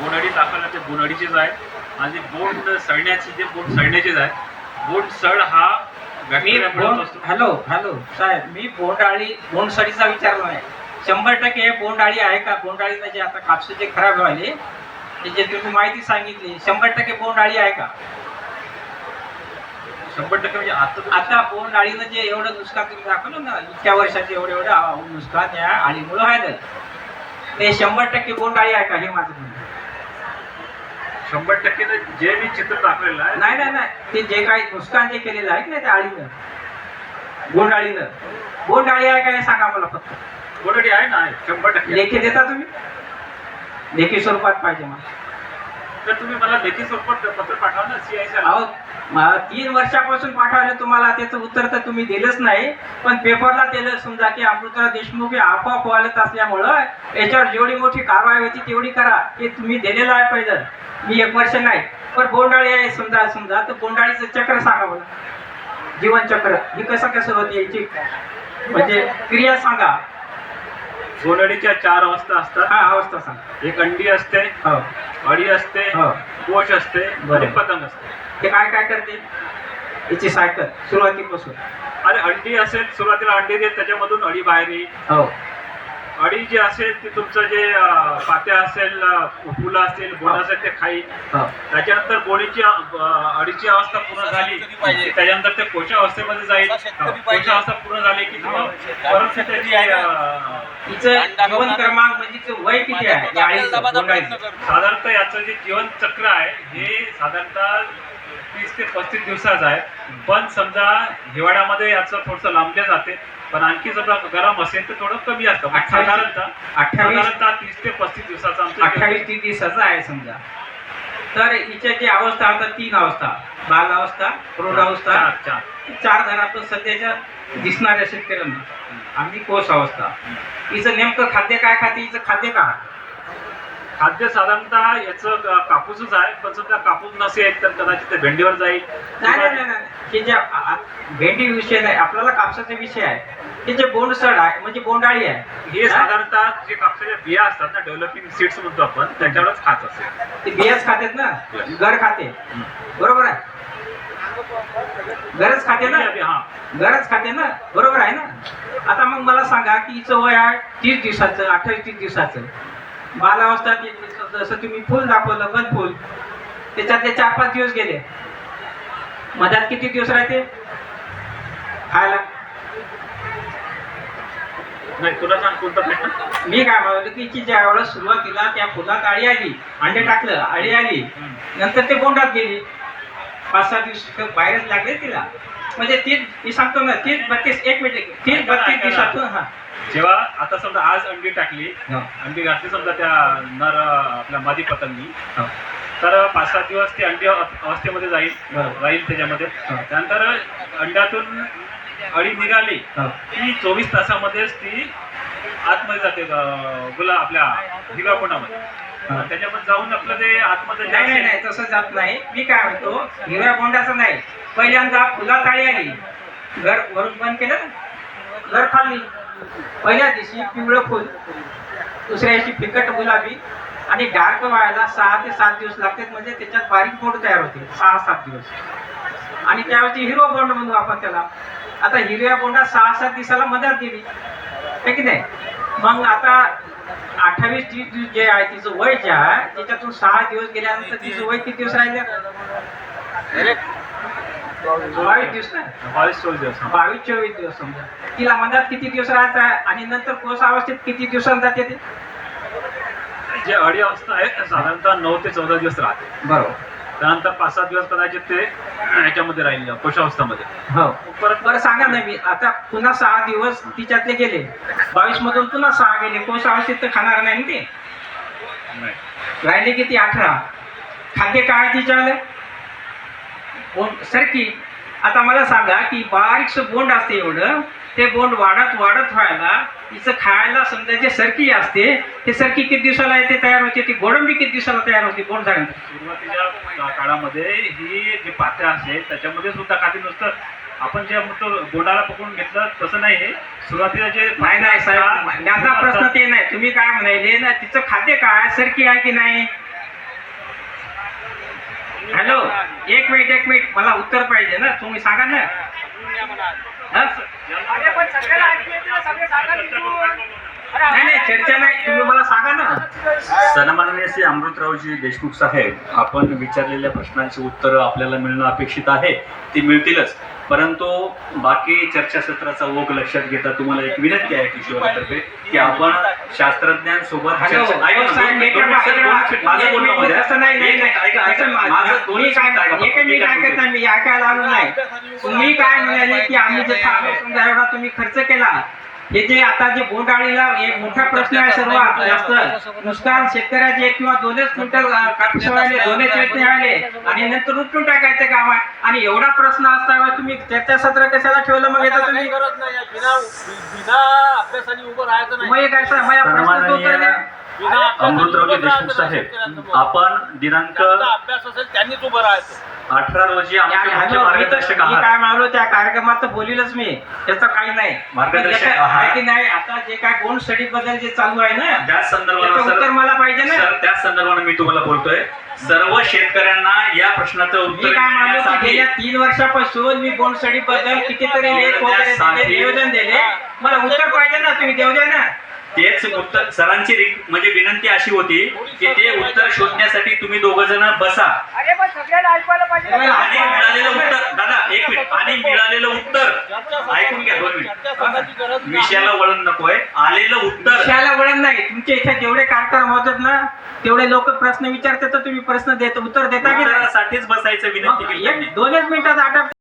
बोंडअळी दाखवला ते बोंडअळीचेच आहे. आणि बोंड सळण्याचे जे बोंड सळण्याचेच आहे. बोंड सळ हा मी हॅलो हॅलो साहेब मी बोंडाळी बोंडसडीचा विचारलो आहे शंभर टक्के हे बोंडाळी आहे का? बोंडाळी म्हणजे आता कापसे जे खराब व्हायले ते जे तुम्ही माहिती सांगितली शंभर टक्के बोंडाळी आहे का? शंभर टक्के म्हणजे आता आता बोंडाळीनं जे एवढं नुकसान तुम्ही दाखवलं ना इतक्या वर्षाचे एवढं एवढं नुकसान या आळीमुळं व्हायलं ते शंभर टक्के बोंडाळी आहे का? हे माझं म्हणणं. शंभर टक्के जे मी चित्र दाखवलेलं आहे नाही नाही नाही. ते जे काही नुकसान जे केलेलं आहे ना त्या आळीनं. बोंडाळीनं. बोंडाळी आहे का हे सांगा मला फक्त. बोंडअळी आहे ना शंभर टक्के. लेखी देता तुम्ही? लेखी स्वरूपात पाहिजे मला. तर तुम्ही मला लेखी स्वरूपात पत्र पाठवा ना सीआयच्या तीन वर्षापासून पाठवलं तुम्हाला त्याचं उत्तर तर तुम्ही दिलंच नाही पण पेपरला दिलं समजा की अमृतराव देशमुख हे आपोआप वालत असल्यामुळं याच्यावर जेवढी मोठी कारवाई होती तेवढी करा हे तुम्ही दिलेलं आहे पहिलं मी एक वर्ष नाही पण बोंडाळी आहे समजा समजा तर बोंडाळीचं चक्र सांगा मला. जीवनचक्र ही कसं कसं होते याची? म्हणजे क्रिया सांगा. बोंडअळीच्या चार अवस्था असतात. हा अवस्था सांगा. एक अंडी असते हो. अळी असते हो. कोश असते आणि बरोबर. पतंग असते. ते काय काय करते? याची सायकल सुरुवातीपासून. आणि अंडी असेल सुरुवातीला अंडी देत त्याच्यामधून अळी बाहेर येईल. हो. अळी जे असेल ते तुमचं जे पात्या असेल फुलं असतील बोंड असेल ते खाईल. त्याच्यानंतर गोळीची अडीची अवस्था पूर्ण झाली त्याच्यानंतर ते कोशा अवस्थेमध्ये जाईल. कोशा अवस्था पूर्ण झाली की परत ते त्याची तिचं जीवन क्रमांक म्हणजे वय किती आहे? साधारणतः याचं जे जीवन चक्र आहे हे साधारणतः तीस ते पस्तीस दिवसाचं आहे. पण समजा हिवाळ्यामध्ये याचं थोडंसं लांबले जाते. पण आणखी समजा गरम असेल तर थोडं कमी असतं. साधारणतः साधारणतः तीस ते पस्तीस दिवसाचं आमचं अठ्ठावीस तीन दिवसाचा आहे समजा. तर हिच्या जी अवस्था आता तीन अवस्था. बाल अवस्था प्रौढ अवस्था. चार चार. चार जण आपण सध्याच्या दिसणाऱ्या शेतकऱ्यांना. आणि कोस अवस्था. हिचं नेमकं खाद्य काय खाते? हिचं खाद्य काय खाद्य साधारणतः याचं क- कापूसच आहे पण समजा कापूस नसेल तर कदाचित ते भेंडीवर जाईल. नाही नाही नाही, नाही. हे जे आ- आ- भेंडी विषय नाही आपल्याला कापसाचा विषय आहे. हे जे बोंडसड आहे म्हणजे बोंडाळी आहे. हे साधारणतः जे कापसाच्या बिया असतात ना डेव्हलपिंग सीड्स म्हणतो आपण त्याच्यावरच खात असेल. ते बियाच खातेत ना? घर खाते. बरोबर आहे? घरच खाते ना? हा. घरच खाते ना? बरोबर आहे ना? आता मग मला सांगा की हिचं वय आहे तीस दिवसाचं अठ्ठावीस तीस दिवसाचं. तीस दिवसाचं जसं तुम्ही फुल दाखवलं बंद फुल. त्याच्यातले चार पाच दिवस गेले. मधात किती दिवस राहते? खायला नाही तुला सांग कोणता मी काय म्हणतो की ज्या वेळेस सुरुवातीला त्या फुलात आळी आली अंडे टाकलं आळी आली नंतर ते बोंडात गेली. पाच सहा दिवस बाहेरच लागले तिला. म्हणजे तीस मी सांगतो ना तीस बत्तीस एक मिनिट तीस बत्तीस दिवसातून हा जेव्हा आता समजा आज अंडी टाकली. अंडी घातली समजा त्या नर आपल्या मादी पतंगी. तर पाच सात दिवस ती अंडी अव- अवस्थेमध्ये जाईल. राहील त्याच्यामध्ये. त्यानंतर अंड्यातून अळी निघाली. की चोवीस तासामध्येच ती आतमध्ये जाते गुला आपल्या हिरव्या कोणामध्ये. त्याच्यामध्ये जाऊन आपलं ते आतमध्ये नाही नाही तसं जात नाही. मी काय म्हणतो हिरव्या बोंडाचं नाही. पहिल्यांदा फुलात आळी आली. घर वरून बंद केलं. घर खाल्ली पहिल्या दिवशी पिवळं फुल दुसऱ्या दिवशी फिकट गुलाबी आणि डार्क व्हायला सहा ते सात दिवस लागतात. म्हणजे त्याच्यात बारीक बोंड तयार होते. सहा सात दिवस. आणि त्यावेळी हिरो बोंड म्हणू आपण त्याला. आता हिरव्या बोंडात सहा सात दिवसाला मदत दिली. है की नाही? मग आता अठ्ठावीस तीस दिवस जे आहे तिचं वय जे आहे त्याच्यातून सहा दिवस गेल्यानंतर तिचं वय किती दिवस राहिले? बावीस दिवस ना? बावीस चोवीस दिवस. बावीस चोवीस दिवस समजा. तिला मधात किती दिवस राहायचं आहे? आणि नंतर कोस अवस्थेत किती दिवसांनी जाते ते? जे अडी अवस्था आहे साधारणतः नऊ ते चौदा दिवस राहते. बरोबर. त्यानंतर पाच सात दिवस कदाचित ते ह्याच्यामध्ये राहील कोशावस्थामध्ये. हो. परत बरं सांगा ना मी. आता पुन्हा सहा दिवस तिच्यातले गेले. बावीस मधून पुन्हा सहा गेले. कोस अवस्थेत तर खाणार नाही ना ते? नाही. राहिले किती? अठरा. खाद्य काय बोंड सरकी. आता मला सांगा की बारीकसं बोंड असते एवढं. ते बोंड वाढत वाढत व्हायला तिचं खायला समजा जे सरकी असते ते सरकी किती दिवसाला येते तयार होते? ती गोडंबी किती दिवसाला तयार होते? बोंड झाल्यानंतर. सुरुवातीच्या काळामध्ये ही जी पात्या असेल त्याच्यामध्ये सुद्धा काही नुसतं आपण जे म्हणतो बोंडाला पकडून घेतलं तसं नाही हे सुरुवातीला जे नाही नाही साहेब माझा प्रश्न ते नाही. तुम्ही काय म्हणाले ना तिचं खाद्य काय? सरकी आहे की नाही? हॅलो? एक मिनिट एक मिनिट. मला उत्तर पाहिजे ना. तुम्ही सांगा ना? नाही नाही चर्चा नाही. सन्माननीय श्री अमृतरावजी देशमुख साहेब आपण विचारलेल्या प्रश्नांची उत्तरं आपल्याला मिळणं अपेक्षित आहे ती मिळतीलच. परंतु बाकी चर्चासत्राचा ओघ लक्षात घेता तुम्हाला एक विनंती आहे किशोरातर्फे की आपण शास्त्रज्ञांसोबत तुम्ही काय म्हणाले की आम्ही जे तुम्ही खर्च केला. हे जे आता जे बोंडाळीला एक मोठा प्रश्न आहे सर्वात जास्त नुकसान शेतकऱ्याचे एक किंवा दोनच क्विंटल कापूस व्हायले दोनच वेचणे व्हायले आणि नंतर उपटून टाकायचं काम आहे आणि एवढा प्रश्न असताना तुम्ही चर्चासत्र कशाला ठेवलं मग येतं तुम्ही गरज नाही आहे. बिना बिना अभ्यासाने उभं राहायचं नाही मग एक असं माझ्या प्रश्नाचं उत्तर द्या उभं देशमुख साहेब. आपण दिनांक अभ्यास असेल त्यांनीच उभं राहायचं अठरा रोजी आमचे आणि मुख्य हॅलो, मी तर- मार्गदर्शक मी आहात. काय म्हणालो त्या कार्यक्रमात तर बोलीलच मी. त्याचं काही नाही. मार्गदर्शक आहात. की नाही आता जे काय गोंड स्टडी बद्दल जे चालू आहे ना त्याच संदर्भात त्याचं उत्तर सर मला पाहिजे ना. सर त्याच संदर्भाने मी तुम्हाला बोलतोय. सर्व शेतकऱ्यांना या प्रश्नाचं मी उत्तर काय म्हणालो की देण्यासाठी गेल्या तीन वर्षापासून मी गोंड स्टडी बद्दल कितीतरी लेख वगैरे दिले देण्यासाठी- निवेदन दिले. मला उत्तर पाहिजे ना तुम्ही देऊ द्या ना. तेच उत्तर सरांची रिक- म्हणजे विनंती अशी होती की ते उत्तर शोधण्यासाठी तुम्ही दोघ जण बसा. आणि मिळालेलं उत्तर दादा एक मिनिट. आणि मिळालेलं उत्तर ऐकून विषयाला वळण नकोय. आलेलं उत्तर. विषयाला वळण नाही. तुमच्या इथे जेवढे कार्यक्रम होतात ना तेवढे लोक प्रश्न विचारतात तर तुम्ही प्रश्न देत उत्तर देता की उत्तरासाठीच बसायचं विनंती केली दोनच मिनिटात आटप